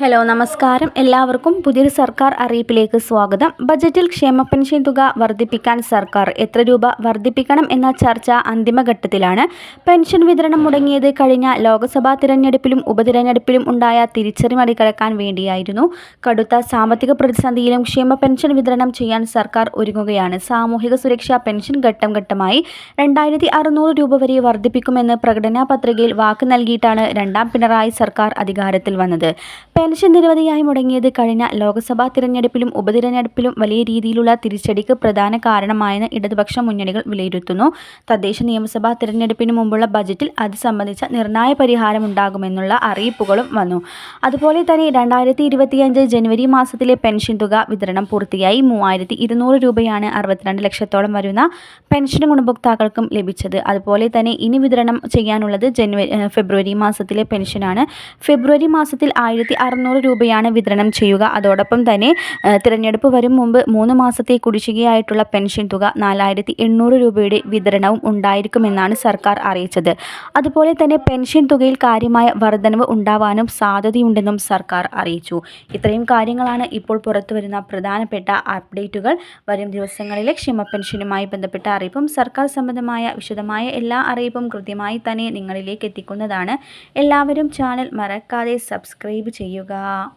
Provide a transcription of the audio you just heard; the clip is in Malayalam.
ഹലോ നമസ്കാരം. എല്ലാവർക്കും പുതിയൊരു സർക്കാർ അറിയിപ്പിലേക്ക് സ്വാഗതം. ബജറ്റിൽ ക്ഷേമ പെൻഷൻ തുക വർദ്ധിപ്പിക്കാൻ സർക്കാർ എത്ര രൂപ വർദ്ധിപ്പിക്കണം എന്ന ചർച്ച അന്തിമഘട്ടത്തിലാണ്. പെൻഷൻ വിതരണം മുടങ്ങിയത് കഴിഞ്ഞ ലോക്സഭാ തിരഞ്ഞെടുപ്പിലും ഉപതിരഞ്ഞെടുപ്പിലും ഉണ്ടായ തിരിച്ചറി മറികടക്കാൻ വേണ്ടിയായിരുന്നു. കടുത്ത സാമ്പത്തിക പ്രതിസന്ധിയിലും ക്ഷേമ പെൻഷൻ വിതരണം ചെയ്യാൻ സർക്കാർ ഒരുങ്ങുകയാണ്. സാമൂഹിക സുരക്ഷാ പെൻഷൻ ഘട്ടം ഘട്ടമായി രണ്ടായിരത്തി അറുന്നൂറ് രൂപ വരെ വർദ്ധിപ്പിക്കുമെന്ന് പ്രകടനാ പത്രികയിൽ വാക്ക് നൽകിയിട്ടാണ് രണ്ടാം പിണറായി സർക്കാർ അധികാരത്തിൽ വന്നത്. പെൻഷൻ നിരവധിയായി മുടങ്ങിയത് കഴിഞ്ഞ ലോക്സഭാ തിരഞ്ഞെടുപ്പിലും ഉപതിരഞ്ഞെടുപ്പിലും വലിയ രീതിയിലുള്ള തിരിച്ചടിക്ക് പ്രധാന കാരണമായെന്ന് ഇടതുപക്ഷ മുന്നണികൾ വിലയിരുത്തുന്നു. തദ്ദേശ നിയമസഭാ തിരഞ്ഞെടുപ്പിന് മുമ്പുള്ള ബജറ്റിൽ അത് സംബന്ധിച്ച നിർണായ പരിഹാരം ഉണ്ടാകുമെന്നുള്ള അറിയിപ്പുകളും വന്നു. അതുപോലെ തന്നെ രണ്ടായിരത്തി ഇരുപത്തിയഞ്ച് ജനുവരി മാസത്തിലെ പെൻഷൻ തുക വിതരണം പൂർത്തിയായി. മൂവായിരത്തി ഇരുന്നൂറ് രൂപയാണ് അറുപത്തിരണ്ട് ലക്ഷത്തോളം വരുന്ന പെൻഷൻ ഗുണഭോക്താക്കൾക്കും ലഭിച്ചത്. അതുപോലെ തന്നെ ഇനി വിതരണം ചെയ്യാനുള്ളത് ജനുവരി ഫെബ്രുവരി മാസത്തിലെ പെൻഷനാണ്. ഫെബ്രുവരി മാസത്തിൽ ആയിരത്തി അറുന്നൂറ് രൂപയാണ് വിതരണം ചെയ്യുക. അതോടൊപ്പം തന്നെ തിരഞ്ഞെടുപ്പ് വരും മുമ്പ് മൂന്ന് മാസത്തെ കുടിശ്ശികയായിട്ടുള്ള പെൻഷൻ തുക നാലായിരത്തി എണ്ണൂറ് രൂപയുടെ വിതരണവും ഉണ്ടായിരിക്കുമെന്നാണ് സർക്കാർ അറിയിച്ചത്. അതുപോലെ തന്നെ പെൻഷൻ തുകയിൽ കാര്യമായ വർധനവ് ഉണ്ടാവാനും സാധ്യതയുണ്ടെന്നും സർക്കാർ അറിയിച്ചു. ഇത്രയും കാര്യങ്ങളാണ് ഇപ്പോൾ പുറത്തു വരുന്ന പ്രധാനപ്പെട്ട അപ്ഡേറ്റുകൾ. വരും ദിവസങ്ങളിലെ ക്ഷമ പെൻഷനുമായി ബന്ധപ്പെട്ട അറിയിപ്പും സർക്കാർ സംബന്ധമായ വിശദമായ എല്ലാ അറിയിപ്പും കൃത്യമായി തന്നെ നിങ്ങളിലേക്ക് എത്തിക്കുന്നതാണ്. എല്ലാവരും ചാനൽ മറക്കാതെ സബ്സ്ക്രൈബ് ചെയ്യുക. が